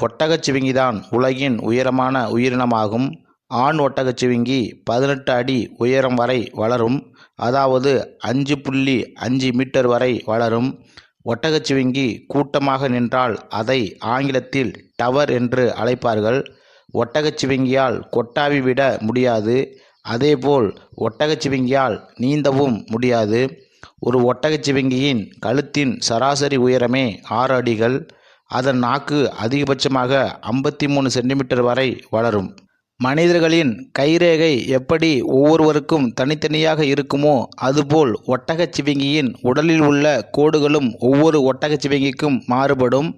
ஒட்டகச்சிவிங்கிதான் உலகின் உயரமான உயிரினமாகும். ஆண் ஒட்டகச்சிவிங்கி பதினெட்டு அடி உயரம் வரை வளரும். அதாவது அஞ்சு புள்ளி அஞ்சு மீட்டர் வரை வளரும். ஒட்டகச்சிவிங்கி கூட்டமாக நின்றால் அதை ஆங்கிலத்தில் டவர் என்று அழைப்பார்கள். ஒட்டகச்சிவிங்கியால் கொட்டாவி விட முடியாது. அதேபோல் ஒட்டகச்சிவிங்கியால் நீந்தவும் முடியாது. ஒரு ஒட்டகச்சிவிங்கியின் கழுத்தின் சராசரி உயரமே ஆறு அடிகள். அதன் நாக்கு அதிகபட்சமாக ஐம்பத்தி மூணு சென்டிமீட்டர் வரை வளரும். மனிதர்களின் கைரேகை எப்படி ஒவ்வொருவருக்கும் தனித்தனியாக இருக்குமோ அதுபோல் ஒட்டகச் சிவிங்கியின் உடலில் உள்ள கோடுகளும் ஒவ்வொரு ஒட்டகச் சிவிங்கிக்கும் மாறுபடும்.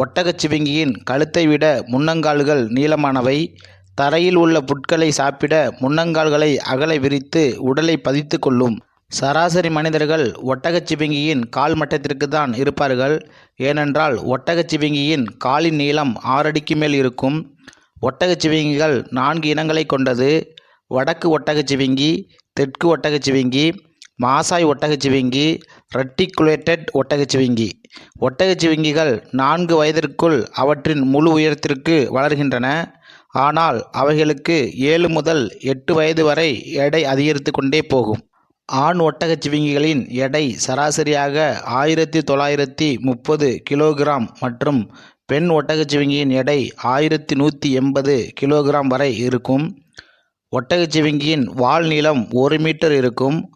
ஒட்டகச் சிவிங்கியின் கழுத்தை விட முன்னங்கால்கள் நீளமானவை. தரையில் உள்ள புட்களை சாப்பிட முன்னங்கால்களை அகல விரித்து உடலை பதித்து கொள்ளும். சராசரி மனிதர்கள் ஒட்டகச்சிவிங்கியின் கால் மட்டத்திற்கு தான் இருப்பார்கள். ஏனென்றால் ஒட்டகச் சிவிங்கியின் காலின் நீளம் ஆறடிக்கு மேல் இருக்கும். ஒட்டகச் சிவிங்கிகள் நான்கு இனங்களை கொண்டது. வடக்கு ஒட்டகச் சிவிங்கி தெற்கு ஒட்டகச்சிவிங்கி மாசாய் ஒட்டகச்சிவிங்கி ரெட்டிகுலேட்டட் ஒட்டகச்சிவிங்கி ஒட்டகச்சிவிங்கிகள் நான்கு வயதிற்குள் அவற்றின் முழு உயரத்திற்கு வளர்கின்றன. ஆனால் அவைகளுக்கு ஏழு முதல் எட்டு வயது வரை எடை அதிகரித்து கொண்டே போகும். ஆண் ஒட்டகச்சிவிங்கிகளின் எடை சராசரியாக ஆயிரத்தி தொள்ளாயிரத்தி முப்பது கிலோகிராம் மற்றும் பெண் ஒட்டகச்சிவிங்கியின் எடை ஆயிரத்தி நூற்றி எண்பது கிலோகிராம் வரை இருக்கும். ஒட்டகச்சிவிங்கியின் வால் நீளம் ஒரு மீட்டர் இருக்கும்.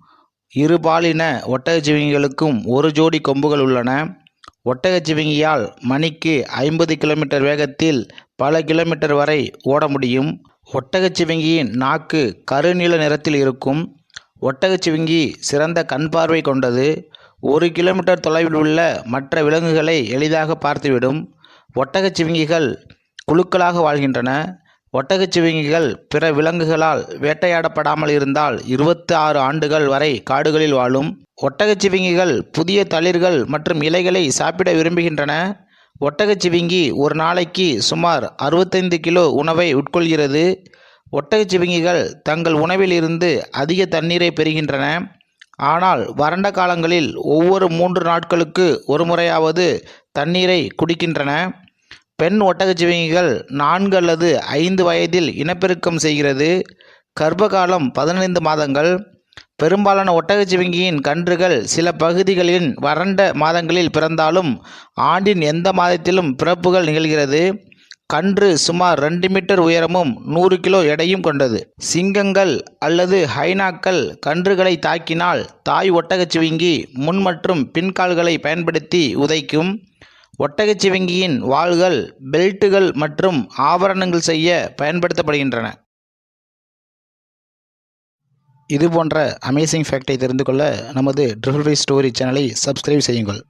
இருபாலின ஒட்டகச்சிவிங்கிகளுக்கும் ஒரு ஜோடி கொம்புகள் உள்ளன. ஒட்டகச்சிவிங்கியால் மணிக்கு ஐம்பது கிலோமீட்டர் வேகத்தில் பல கிலோமீட்டர் வரை ஓட முடியும். ஒட்டகச்சிவிங்கியின் நாக்கு கருநீல நிறத்தில் இருக்கும். ஒட்டகச்சிவிங்கி சிறந்த கண் பார்வை கொண்டது ஒரு கிலோமீட்டர் தொலைவில் உள்ள மற்ற விலங்குகளை எளிதாக பார்த்துவிடும். ஒட்டகச்சிவிங்கிகள் குழுக்களாக வாழ்கின்றன. ஒட்டகச்சிவிங்கிகள் பிற விலங்குகளால் வேட்டையாடப்படாமல் இருந்தால் இருபத்தி ஆறு ஆண்டுகள் வரை காடுகளில் வாழும். ஒட்டகச்சிவிங்கிகள் புதிய தளிர்கள் மற்றும் இலைகளை சாப்பிட விரும்புகின்றன. ஒட்டகச்சிவிங்கி ஒரு நாளைக்கு சுமார் அறுபத்தைந்து கிலோ உணவை உட்கொள்கிறது. ஒட்டகச்சிவிங்கிகள் தங்கள் உணவில் இருந்து அதிக தண்ணீரை பெறுகின்றன. ஆனால் வறண்ட காலங்களில் ஒவ்வொரு மூன்று நாட்களுக்கு ஒரு முறையாவது தண்ணீரை குடிக்கின்றன. பெண் ஒட்டகச்சிவிங்கிகள் நான்கு அல்லது ஐந்து வயதில் இனப்பெருக்கம் செய்கிறது. கர்ப்பகாலம் பதினைந்து மாதங்கள். பெரும்பாலான ஒட்டகச்சிவிங்கியின் கன்றுகள் சில பகுதிகளின் வறண்ட மாதங்களில் பிறந்தாலும் ஆண்டின் எந்த மாதத்திலும் பிறப்புகள் நிகழ்கிறது. கன்று சுமார் ரெண்டு மீட்டர் உயரமும் நூறு கிலோ எடையும் கொண்டது. சிங்கங்கள் அல்லது ஹைனாக்கள் கன்றுகளை தாக்கினால் தாய் ஒட்டகச்சிவிங்கி முன் மற்றும் பின்கால்களை பயன்படுத்தி உதைக்கும். ஒட்டகச்சிவிங்கியின் வாள்கள் பெல்ட்டுகள் மற்றும் ஆபரணங்கள் செய்ய பயன்படுத்தப்படுகின்றன. இது போன்ற அமேசிங் ஃபேக்டை தெரிந்து கொள்ள நமது ட்ரிபிள் ஸ்டோரி சேனலை சப்ஸ்கிரைப் செய்யுங்கள்.